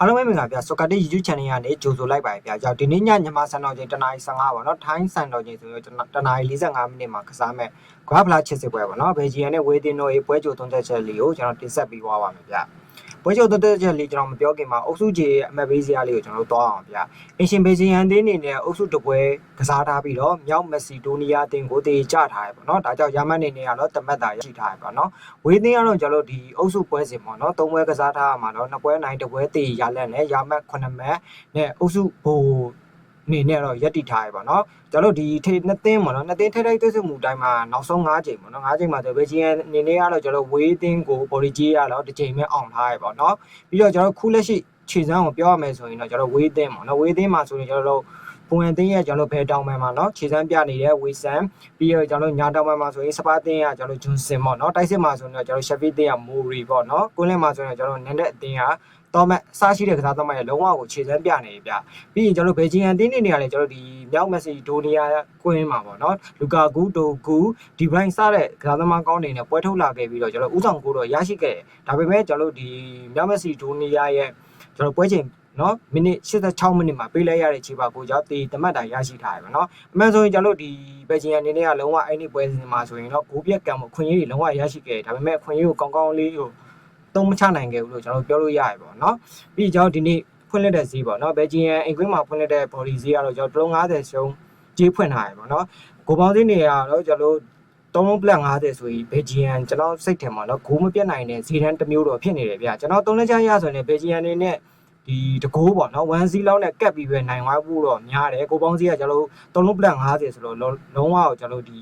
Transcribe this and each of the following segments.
အားလုံးပဲမင်္ဂလာဗျဆိုကာတီ YouTube channel ကနေကြိုဆိုလိုက်ပါတယ်ဗျ။ကြောင့်ဒီနေ့ညညမစံတော်ချိန်တနာရီ15ပါနော်။ထိုင်းစံတော်ချိန်ဆိုရင်တနာရီ45မိနစ်မှာကစားမဲ့ဂရဖလာချစ်စစ်ပွဲပေါ့နော်။ဘယ်ဂျီယန်နဲ့ဝေးတင်တို့ရဲ့ပွဲကြိုသုံးသက်ချက်လေးကိုကျွန်တော်တင်ဆက်ပေးသွားပါမယ်ဗျ။ ပွဲကြိုသုံးသက်ချက်လေးကျွန်တော်မပြောခင်မှာအုပ်စုကြီးရဲ့အမတ်ဘေးစရာလေးကိုကျွန်တော်တို့သွားအောင်ဗျ။အင်ရှင်ဘေဂျီယန်တင်းနေနဲ့အုပ်စုတစ်ပွဲကစားထားပြီးတော့မြောက်မက်ဆီဒိုနီးယားတင်ကိုတေချထားရပေါ့နော်။ဒါကြောင့်ယာမန်နေနေကတော့တမတ်တာရရှိထားရပေါ့နော်။ဝေးသင်းကတော့ကျွန်တော်တို့ဒီအုပ်စုပွဲစဉ်ပေါ့နော်သုံးပွဲကစားထားရမှာတော့နှစ်ပွဲနိုင်တစ်ပွဲတေရလက်နဲ့ရာမတ်9မှတ်နဲ့အုပ်စုဘို နေနဲ့တော့ရက်တိထားရပါတော့ကျွန်တော်တို့ဒီထိနှစ်သင်းပေါ့နော်နှစ်သင်းထိထိုက်သွင်းမှုတိုင်းမှာနောက်ဆုံး5ချိန်ပေါ့နော်5ချိန်မှာဆိုဘယ်ချင်းအနေနဲ့ကတော့ကျွန်တော်တို့ဝေးသင်းကိုဘော်ဒီကြီးရတော့တစ်ချိန်ပဲအောင်ထားရပါတော့ပြီးတော့ကျွန်တော်တို့ခုလက်ရှိခြေစမ်းကိုပြောရမယ်ဆိုရင်တော့ကျွန်တော်ဝေးသင်းပေါ့နော်ဝေးသင်းမှာဆိုရင်ကျွန်တော်တို့ ပုံရန်တင်းရဲ့ကျွန်တော်တို့ဘယ်တောင်မှန်မှာเนาะခြေစမ်းပြနေတဲ့ဝေဆန်ပြီးတော့ကျွန်တော်တို့ညာတောင်မှန်မှာဆိုရင်စပါတင်းကကျွန်တော်တို့ဂျွန်စင်ပေါ့เนาะတိုက်စစ်မှာဆိုရင်တော့ကျွန်တော်ရှက်ဖီတင်းကမိုရီပေါ့เนาะကွင်းလင်းမှာဆိုရင်ကျွန်တော်နန်တဲ့အတင်းကတော့မတ်အစားရှိတဲ့ကစားသမားရဲ့လုံးဝကိုခြေစမ်းပြနေပြပြီးရင်ကျွန်တော်တို့ဘယ်ဂျီယန်တင်းနေနေရတယ်ကျွန်တော်ဒီမြောက်မက်ဆီဒိုနီယာကွင်းမှာပေါ့เนาะလူကာဂူတိုဂူဒီဘရိုင်းစားတဲ့ကစားသမားကောင်းတွေနဲ့ပွဲထုတ်လာခဲ့ပြီးတော့ကျွန်တော်ဥဆောင်ကိုတော့ရရှိခဲ့တယ်ဒါပေမဲ့ကျွန်တော်တို့ဒီမြောက်မက်ဆီဒိုနီယာရဲ့ကျွန်တော်ပွဲချိန် နော်မိနစ်86မိနစ်မှာပေးလိုက်ရတဲ့ခြေပါကိုကြောင့်တေတမတ်တာရရှိထားရပါနော်အမှန်ဆိုရင်ကျွန်တော်တို့ဒီဘယ်ဂျီယန်အနေနဲ့ကလုံးဝအဲ့ဒီပွဲစဉ်မှာဆိုရင်တော့ဂိုးပြက်ကံမခွင့်ရည်လုံးဝရရှိခဲ့တယ်ဒါပေမဲ့ခွင့်ရည်ကိုကောင်းကောင်းလေးကိုသုံးမချနိုင်ခဲ့ဘူးလို့ကျွန်တော်ပြောလို့ရရပါတော့ပြီးကျွန်တော်ဒီနေ့ဖွင့်လက်တဲ့ဈေးပေါ့နော်ဘယ်ဂျီယန်အင်ကွင်းမှာဖွင့်လက်တဲ့ body ဈေးကတော့ကျွန်တော်350ရှုံးကြေးဖွင့်ထားရပါတော့ဂိုးပေါင်းဈေးနေရတော့ကျွန်တော်တုံးလုံးပလက်50ဆိုရင်ဘယ်ဂျီယန်ကျွန်တော်စိတ်ထဲမှာတော့ဂိုးမပြတ်နိုင်တဲ့ဈေးတန်းတစ်မျိုးတော့ဖြစ်နေတယ်ဗျကျွန်တော်သုံးလက်ချရဆိုရင်ဘယ်ဂျီယန်နေနဲ့ ဒီတကိုးပေါ့နော်1စီလောက်နဲ့ကတ်ပြီးပဲနိုင်သွားဖို့တော့များတယ်ကိုပေါင်းစီကကျွန်တော်တို့သုံးလုံးပလက်50ဆိုတော့လုံးဝကိုကျွန်တော်တို့ဒီ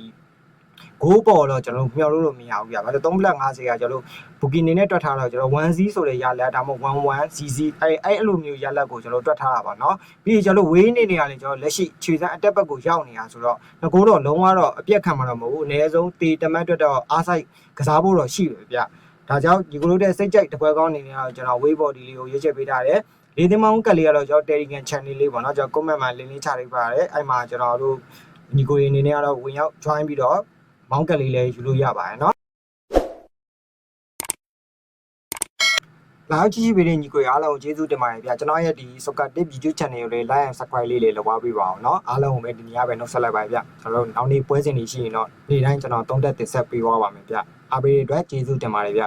ဂိုးပေါ်တော့ကျွန်တော်မျှော်လို့လို့မရဘူးဗျ။ဘာလို့3ပလက်50ကကျွန်တော်ဘူကီနေနဲ့တွက်ထားတော့ကျွန်တော် 1 C ဆိုတဲ့ရလက်ဒါမှမဟုတ်11 CC အဲအဲ့အဲ့လိုမျိုးရလက်ကိုကျွန်တော်တွက်ထားတာပါနော်။ပြီးရင်ကျွန်တော်ဝေးနေနေရလေကျွန်တော်လက်ရှိခြေစမ်းအတက်ဘက်ကိုရောက်နေတာဆိုတော့ငကိုးတော့လုံးဝတော့အပြက်ခံမှာတော့မဟုတ်ဘူး။အနည်းဆုံးတေတမတ်တွက်တော့အားဆိုင်ကစားဖို့တော့ရှိတယ်ဗျ။ ဒါကြောင့်ဒီကိုလိုတဲ့စိတ်ကြိုက်တပွဲကောင်းနေနေတော့ကျွန်တော် weight body လေးကိုရွေးချယ်ပေးထားတယ်။လေးသင်းမောင်းကက်လေးကတော့ကျွန်တော် Telegram channel လေးပေါ့နော်ကျွန်တော် comment မှာလင်းလင်းချလိုက်ပါတယ်အဲ့မှာကျွန်တော်တို့ညီကိုရင်းနေနေကတော့ဝင်ရောက် join ပြီးတော့မောင်းကက်လေးလည်းယူလို့ရပါတယ်နော်လာကြည့်ကြည့်ပေးတဲ့ညီကိုရအားလုံးကိုကျေးဇူးတင်ပါတယ်ဗျာကျွန်တော်ရဲ့ဒီ Soccer Tip video channel ကိုလည်း like and subscribe လေးလေးလုပ်ပါပေးပါအောင်เนาะအားလုံးကိုပဲဒီနေ့ကပဲနှုတ်ဆက်လိုက်ပါဗျာကျွန်တော်တို့နောက်နေ့ပွဲစဉ်တွေရှိရင်တော့နေ့တိုင်းကျွန်တော်တုံးတက်တင်ဆက်ပေးသွားပါမယ်ဗျာ အားပေးတဲ့အတွက်ကျေးဇူးတင်ပါတယ်ဗျာ